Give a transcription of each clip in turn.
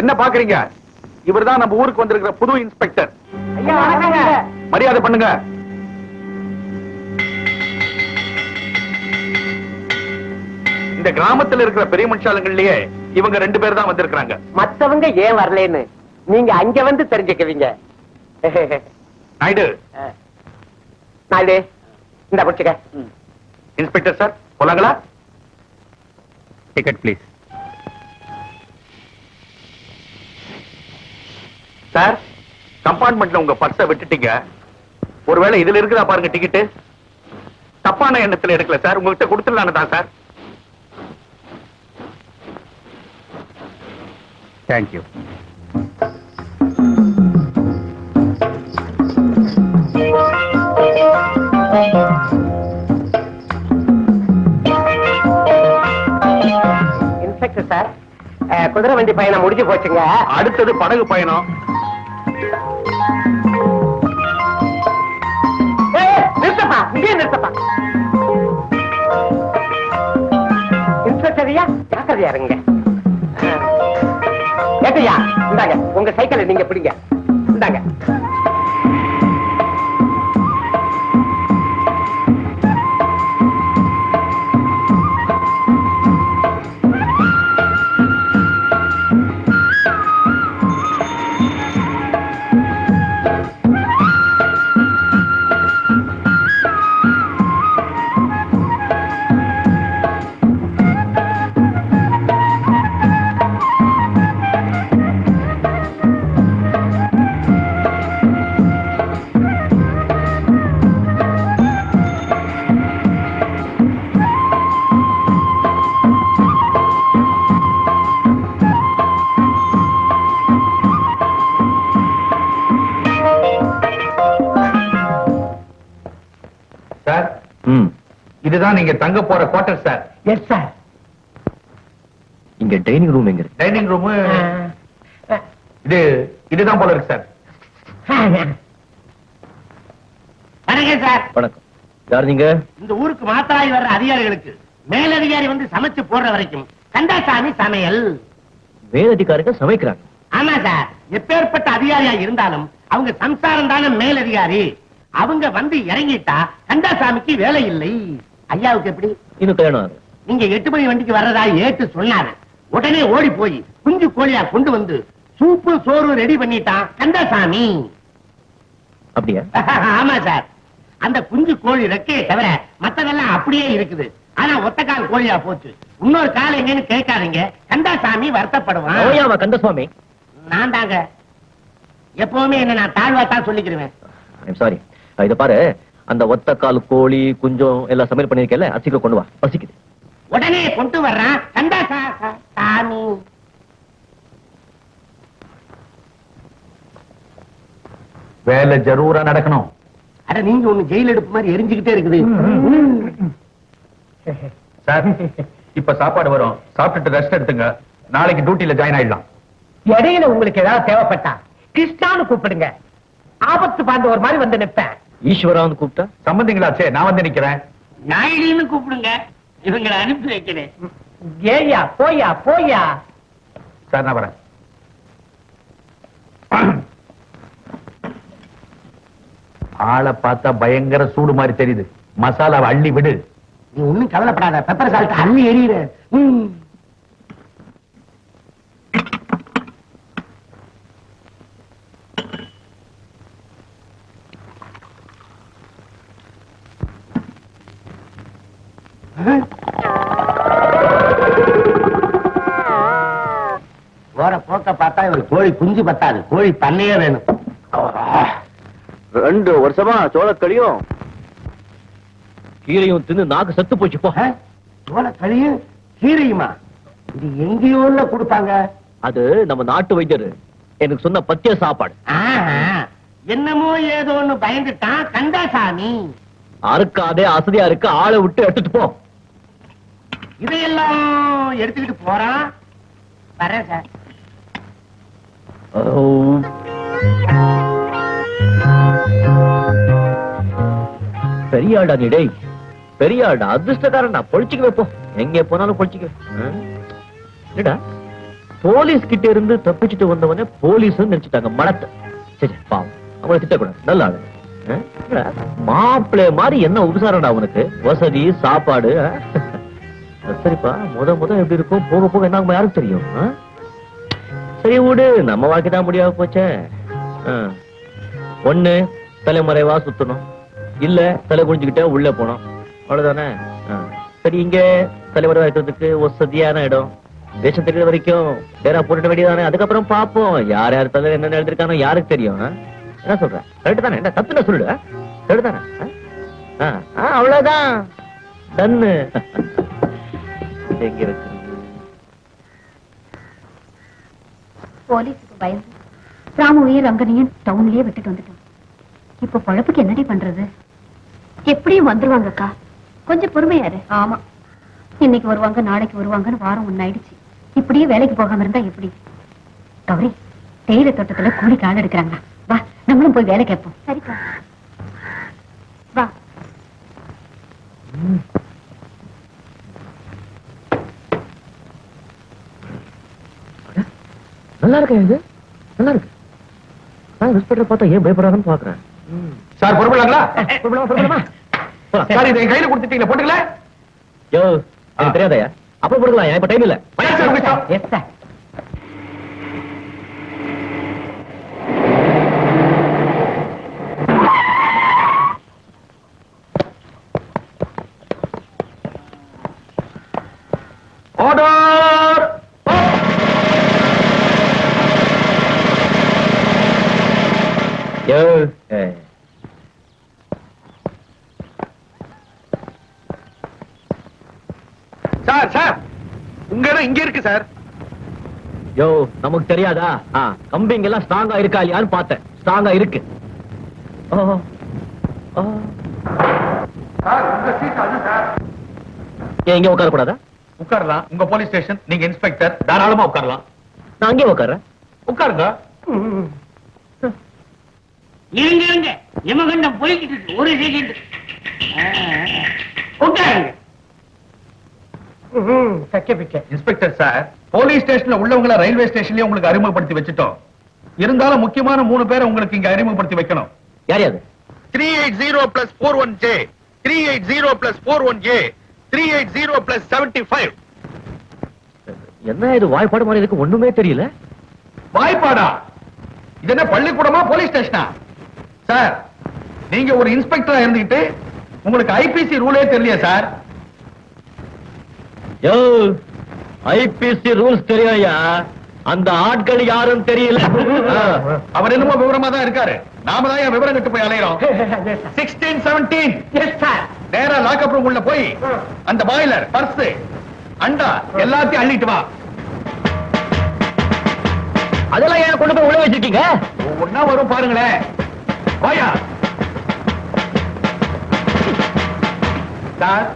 என்ன பாக்குறீங்க? இவர்தான் நம்ம ஊருக்கு வந்திருக்கிற புது இன்ஸ்பெக்டர். மரியாதை பண்ணுங்க. இந்த கிராமத்துல இருக்கிற பெரிய மனுஷாலங்கள்லயே இவங்க ரெண்டு பேர் தான் வந்திருக்கிறாங்க. மத்தவங்க ஏன் வரலன்னு? நீங்க அங்க வந்து தெரிஞ்சுக்குவீங்க. நாயுடு. நாயுடு இந்த பிடிச்சுக்க. இன்ஸ்பெக்டர் சார் போலாங்களா? டிக்கெட் ப்ளீஸ் சார் கம்பார்ட்மெண்ட்ல உங்க பர்ஸ விட்டுட்டீங்க. ஒருவேளை இதுல இருக்குதா பாருங்க டிக்கெட் தப்பான எண்ணத்துல எடுக்கல சார் உங்ககிட்ட கொடுத்துடலான்னு தான் சார். தேங்க்யூ இன்ஸ்பெக்டர் சார் குதிரை வண்டி பயணம் முடிஞ்சு போச்சுங்க. அடுத்தது படகு பயணம். இன்ஸ்பெக்டர் ஐயா ஜாக்கிரதையா இருங்க. ஏட்டையா இந்தாங்க. உங்க சைக்கிளை நீங்க பிடிங்க. இந்தாங்க. இதுதான் நீங்க தங்க போற குவார்டர் சார் எஸ் சார் இங்க டைனிங் ரூம் எங்க இருக்கு? டைனிங் ரூம் இது இதுதான் போல இருக்கு சார் வணக்கம் சார் வணக்கம். யார் நீங்க? இந்த ஊருக்கு மாத்தராய் வர்ற அதிகாரிகளுக்கு மேலதிகாரி வந்து சமைச்சு போடுற வரைக்கும். கந்தாசாமி சமையல். மேலதிகாரிகள் சமைக்கிறாங்க. ஆமா சார். எப்பேற்பட்ட அதிகாரியா இருந்தாலும் அவங்க சம்சாரம் தானே மேலதிகாரி. அவங்க வந்து இறங்கிட்டா கந்தாசாமிக்கு வேலை இல்லை. ஐயாவுக்கு எப்படி? இன்னும் கல்யாணம் நீங்க எட்டு மணி வண்டிக்கு வர்றதா ஏட்டு சொன்னாரு. உடனே ஓடி போய் குஞ்சு கோழியா கொண்டு வந்து சூப்பு சோறு ரெடி பண்ணிட்டான் கந்தாசாமி. அப்படியா? ஆமா சார். அந்த குஞ்சு கோழி ரெக்கையை தவிர மத்ததெல்லாம் அப்படியே இருக்குது. ஆனா ஒத்த கால் கோழியா போச்சு. இன்னொரு கால் எங்கன்னு கேட்காதீங்க. கந்தாசாமி வருத்தப்படுவான். ஓயாமா கந்தசுவாமி. நான் தாங்க. எப்பவுமே என்ன நான் தாழ்வா தான் சொல்லிக்கிறேன் சாரி இத பாரு. அந்த ஒத்த கால் கோழி குஞ்சம் எல்லாம் சமையல் பண்ணிருக்கல அசிக்க கொண்டு வா. பசிக்குது உடனே கொண்டு வர்றான் சாமி. வேலை ஜரூரா நடக்கணும். அட நீங்க ஒண்ணு ஜெயில் எடுப்பு மாதிரி எரிஞ்சுக்கிட்டே இருக்குது. சார் இப்ப சாப்பாடு வரும். சாப்பிட்டுட்டு ரெஸ்ட் எடுத்துங்க. நாளைக்கு டியூட்டில ஜாயின் ஆயிடலாம். இடையில உங்களுக்கு ஏதாவது தேவைப்பட்டா கிருஷ்ணான்னு கூப்பிடுங்க. ஆபத்து பாண்டு ஒரு மாதிரி வந்து நிப்பேன். ஈஸ்வரான்னு கூப்பிட்டா? சம்பந்திங்களாச்சே நான் வந்து நிக்கிறேன். நாயுடின்னு கூப்பிடுங்க. இவங்களை அனுப்பி வைக்கிறேன். ஏயா போயா போயா சார் நான் வரேன். ஆளை பார்த்தா பயங்கர சூடு மாதிரி தெரியுது. மசாலாவை அள்ளி விடு. நீ ஒண்ணும் கவலைப்படாத. பெப்பர் சால்ட் அள்ளி எறியுற. போற போக்க பார்த்தா ஒரு கோழி குஞ்சு பத்தாது. கோழி பண்ணையே வேணும். ரெண்டு வருஷமா சோளக்கடியும் கீரையும் தின்னு நாக்கு செத்து போச்சு போ. சோள களியும் கீரையுமா? இது எங்கேயோ கொடுப்பாங்க. அது நம்ம நாட்டு வைத்தியர். எனக்கு சொன்ன பத்திய சாப்பாடு. ஆஹா, என்னமோ ஏதோன்னு பயந்துட்டான். கந்தாசாமி அறுக்காதே அசதியா இருக்கு ஆளை விட்டு எடுத்துட்டு போ. இதையெல்லாம் எடுத்துக்கிட்டு போறான் வரேன் சார். ஓ. பெரிய ஆடா நீ டேய். பெரிய ஆடா அதிர்ஷ்டக்காரன் நான் பொழிச்சுக்க வைப்போம் எங்க போனாலும் பொழிச்சுக்க இல்லடா போலீஸ் கிட்ட இருந்து தப்பிச்சுட்டு வந்தவனே போலீஸ் நினைச்சிட்டாங்க மடத்தை. சரி பாவம். அவங்கள திட்டக்கூடாது. நல்ல ஆளு. மாப்பிள்ளை மாதிரி என்ன உபசாரம்டா அவனுக்கு வசதி சாப்பாடு சரிப்பா. முத முத எப்படி இருக்கும்? போக போக என்ன ஆகும் யாருக்கு தெரியும்? சரி விடு. நம்ம வாழ்க்கை தான் முடியாம போச்சே. ஒண்ணு தலைமறைவா சுத்தணும். இல்ல தலை குனிஞ்சுக்கிட்டே உள்ள போனோம் அவ்வளவுதானே? சரி இங்க தலைமறைவா இருக்கிறதுக்கு வசதியான இடம். தேசம் தெரியுற வரைக்கும் வேற போட்டுட வேண்டியதானே அதுக்கப்புறம் பாப்போம் யார் யார் தலை என்ன எழுதிருக்கானோ யாருக்கு தெரியும்? என்ன சொல்ற? கரெக்ட் தானே? என்ன தப்பு சொல்லு? கரெக்ட் தானே? அவ்வளவுதான். டன்னு இது எங்க இருக்கு போலீஸுக்கு பயந்து ராமுவையும் ரங்கனையும் டவுன்லயே விட்டுட்டு வந்துட்டோம். இப்ப பொழப்புக்கு என்னடி பண்றது? எப்படியும் வந்துருவாங்க அக்கா. கொஞ்சம் பொறுமையா இரு. ஆமா. இன்னைக்கு வருவாங்க நாளைக்கு வருவாங்கன்னு வாரம் ஒன்னாயிடுச்சு இப்படியே வேலைக்கு போகாம இருந்தா எப்படி? கௌரி தேயிலை தோட்டத்துல கூலிக்கு ஆள் எடுக்கிறாங்க வா நம்மளும் போய் வேலை கேட்போம். சரிக்கா. நல்லா இருக்கா இது? நல்லா இருக்கு நான் இன்ஸ்பெக்டர் பார்த்தா ஏன் பயப்படாதுன்னு பாக்குறேன். சார் பொறுப்பலாங்களா புறப்படலாமா, புறப்படலாமா? போலாம். சார் இதை என் கையில கொடுத்துட்டீங்களா போட்டுக்கல? யோ எனக்கு தெரியாதயா? அப்புறம் கொடுக்கலாம் இப்ப டைம் இல்ல. எஸ் சார் ஆர்டர் யோ ஏய். சார் சார் உங்க இடம் இங்க இருக்கு சார் யோ நமக்கு தெரியாதா? கம்பிங்க எல்லாம் ஸ்ட்ராங்கா இருக்கா இல்லையான்னு பார்த்தேன். ஸ்ட்ராங்கா இருக்கு. ஓ, ஓ. சார் உங்க சீட் அது சார் ஏன் இங்க உட்கார கூடாதா உட்காரலாம். உங்க போலீஸ் ஸ்டேஷன் நீங்க இன்ஸ்பெக்டர் தாராளமா உட்காரலாம். நான் அங்கேயே உட்கார்றேன். உட்காருங்க. இருங்க இருங்க யமகண்டம் போய்கிட்டு இருக்கு. ஒரு செகண்ட் உட்காருங்க. இன்ஸ்பெக்டர் சார் போலீஸ் ஸ்டேஷன்ல உள்ளவங்கள ரயில்வே ஸ்டேஷன்லயே உங்களுக்கு அறிமுகப்படுத்தி வச்சுட்டோம். இருந்தாலும் முக்கியமான மூணு பேரை உங்களுக்கு இங்க அறிமுகப்படுத்தி வைக்கணும். யார் three eight zero plus four one J three eight zero plus four one A three eight zero plus seventy five என்ன இது வாய்ப்பாடு மாதிரி இருக்கு? ஒண்ணுமே தெரியல. வாய்ப்பாடா? இது என்ன பள்ளிக்கூடமா போலீஸ் ஸ்டேஷனா? சார் நீங்க ஒரு இன்ஸ்பெக்டரா இருந்துகிட்டு உங்களுக்கு ஐபிசி ரூலே தெரியலையா சார். யோ ஐபிசி ரூல்ஸ் தெரியாயா? அந்த ஆட்கள் யாரும் தெரியல. அவர் என்னமோ விவரமா தான் இருக்காரு. நாம தான் என் விவரம் கட்டு போய் அலையிறோம். Sixteen seventeen yes sir. நேரா லாக்அப் ரூம் உள்ள போய் அந்த பாய்லர் பர்ஸ் அண்டா எல்லாத்தையும் அள்ளிட்டு வா. அதெல்லாம் ஏன் கொண்டு போய் உள்ள வச்சிருக்கீங்க? ஒன்னா வரும் பாருங்களேன். வாயா சார்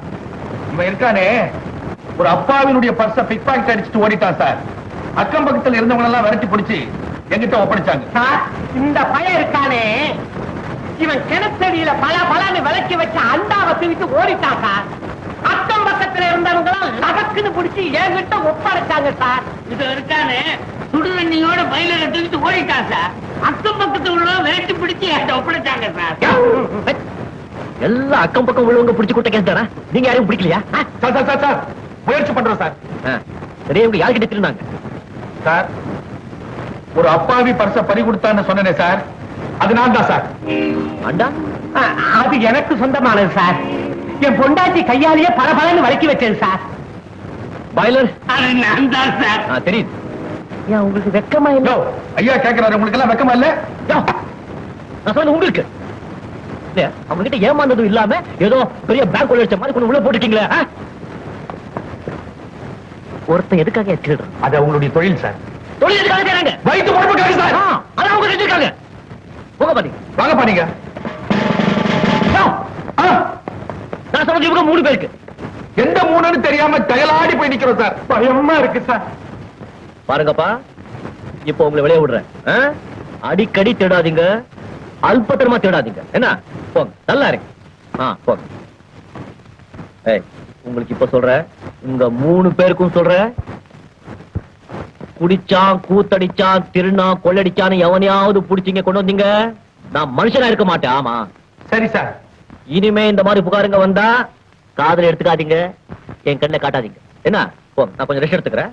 இவன் இருக்கானே. ஒரு அப்பாவினுடைய பர்ஸ பிக் பாக்கெட் அடிச்சுட்டு ஓடிட்டான் சார் அக்கம் பக்கத்துல இருந்தவங்க எல்லாம் விரட்டி பிடிச்சி எங்கிட்ட ஒப்படைச்சாங்க. சார் இந்த பையன் இருக்கானே. இவன் கிணத்தடியில பல பலன்னு விளக்கி வச்ச அண்டாவை தூக்கிட்டு ஓடிட்டான் சார் அக்கம் பக்கத்துல இருந்தவங்க எல்லாம் லகக்குன்னு பிடிச்சி என்கிட்ட ஒப்படைச்சாங்க சார் இது இருக்கானே. சுடுதண்ணியோட பயில தூக்கிட்டு ஓடிட்டான் சார் அக்கம் பக்கத்துல உள்ள விரட்டி பிடிச்சி ஒப்படைச்சாங்க சார். எல்லாம் அக்கம் பக்கம் உள்ளவங்க பிடிச்சு கூட்ட கேஸ் தானே? நீங்க யாரையும் பிடிக்கலையா? சார் சார் சார் சார் முயற்சி பண்றோம் சார். சரி இவங்க யார்கிட்ட திருந்தாங்க சார் ஒரு அப்பாவி பர்ஸ பறி கொடுத்தான்னு சொன்னனே சார். அது நான் தான் சார். அண்டா அது எனக்கு சொந்தமானது சார். என் பொண்டாட்டி கையாலேயே பல பலன்னு வளக்கி வச்சது சார். பாய்லர்? நான் தான் சார். தெரியுது. ஏன் உங்களுக்கு வெக்கமா இல்ல ஐயா கேக்குறாரு உங்களுக்கு எல்லாம் வெக்கமா இல்ல? நான் சொன்னது உங்களுக்கு. அவங்க கிட்ட ஏமாந்ததும் இல்லாம ஏதோ பெரிய பேங்க் உள்ள மாதிரி கொண்டு உள்ள போட்டுட்டீங்களே? ஒருத்தன் எதுக்காக திருடுறான் அது அவங்களுடைய தொழில் சார். தொழில் எதுக்காக செய்றாங்க வயிற்று பொறுப்புக்காக சார். அதான் அவங்க செஞ்சிருக்காங்க போக பாத்தீங்க வாங்க பாருங்க நான் சொன்னது இவங்க மூணு பேருக்கு. எந்த மூணுன்னு தெரியாம தயலாடி போய் நிக்கிறோம் சார். பயமா இருக்கு சார். பாருங்கப்பா இப்போ உங்களை வெளியே விடுறேன்? அடிக்கடி தேடாதீங்க அல்பத்தனமா தேடாதீங்க. என்ன? போங்க நல்லா இருக்கு. ஆ போங்க. ஏய் உங்களுக்கு இப்ப சொல்றேன் உங்க மூணு பேருக்கும் சொல்றேன் குடிச்சான் கூத்தடிச்சான் திருநா கொள்ளடிச்சான்னு எவனையாவது புடிச்சீங்க கொண்டு வந்தீங்க? நான் மனுஷனா இருக்க மாட்டேன் ஆமா. சரி சார். இனிமே இந்த மாதிரி புகாருங்க வந்தா காதுல எடுத்துக்காதீங்க என் கண்ணில் காட்டாதீங்க. என்ன? போ நான் கொஞ்சம் ரெஸ்ட் எடுத்துக்கிறேன்.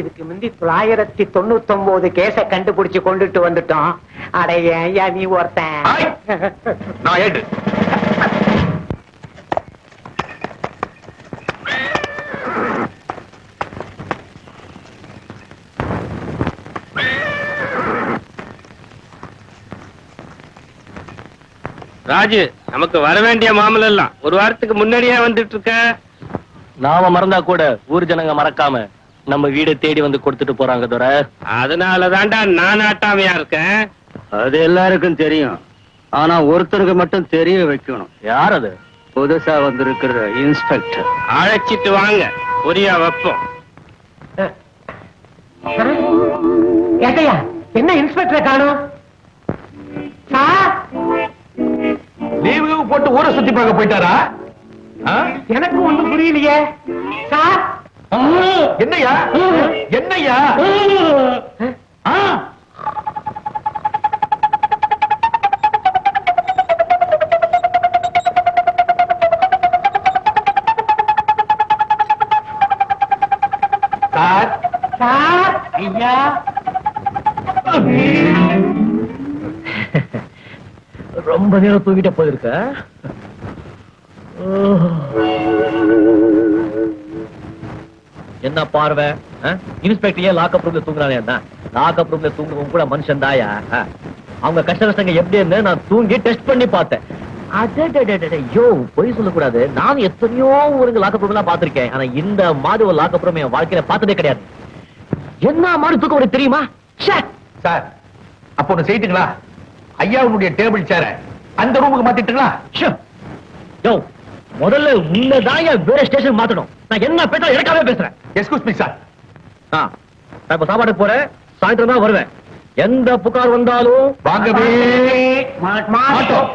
இதுக்கு முந்தி தொள்ளாயிரத்தி தொண்ணூத்தி ஒன்பது கேஸ கண்டுபிடிச்சு கொண்டுட்டு வந்துட்டோம். அடைய நீ ஒருத்தன்? ராஜு நமக்கு வர வேண்டிய மாமலை எல்லாம். ஒரு வாரத்துக்கு முன்னாடியே வந்துட்டு இருக்க. நாம மறந்தா கூட ஊர் ஜனங்க மறக்காம நம்ம வீடை தேடி வந்து கொடுத்துட்டு போறாங்க துரை அதனால தாண்டா நான் ஆட்டாமையா இருக்கேன். அது எல்லாருக்கும் தெரியும். ஆனா ஒருத்தருக்கு மட்டும் தெரிய வைக்கணும். யார் அது? புதுசா வந்திருக்கிற இன்ஸ்பெக்டர். அழைச்சிட்டு வாங்க. பொரியா வைப்போம். என்ன இன்ஸ்பெக்டர் காணும்? லீவு போட்டு ஊரை சுத்தி பார்க்க போயிட்டாரா? எனக்கு ஒண்ணும் புரியலையே. சார்? என்னய்யா ஆ? சார். சார் ஐயா. ரொம்ப நேரம் தூங்கிட்ட போயிருக்க? என்ன பார்வை இன்ஸ்பெக்டர் ஏன் லாக்அப் ரூம்ல தூங்குறானே லாக்அப் ரூம்ல தூங்குறவங்க கூட மனுஷன் தாயா? அவங்க கஷ்ட நஷ்டங்க எப்படின்னு நான் தூங்கி டெஸ்ட் பண்ணி பார்த்தேன். ஐயோ பொய் சொல்லக்கூடாது. நான் எத்தனையோ ஊருக்கு லாக்அப் ரூம்லாம் பார்த்திருக்கேன். ஆனா இந்த மாதிரி ஒரு லாக்அப் ரூம் என் வாழ்க்கையில பார்த்ததே கிடையாது. என்ன மாதிரி தூக்கம் உனக்கு தெரியுமா! சார் அப்போ ஒண்ணு செய்துங்களா? ஐயாவுடைய டேபிள் சேர அந்த ரூமுக்கு மாத்திட்டுங்களா? ஷோ! முதல்ல உன்னதான் வேற ஸ்டேஷன் மாத்தணும். நான் என்ன பேச எனக்காவே பேசுறேன். எஸ்கூஸ் மீ சார் நான் இப்ப சாப்பாடு போறேன். சாயந்தரம் தான் வருவேன். எந்த புகார் வந்தாலும் வாங்கவே மாட்டோம்.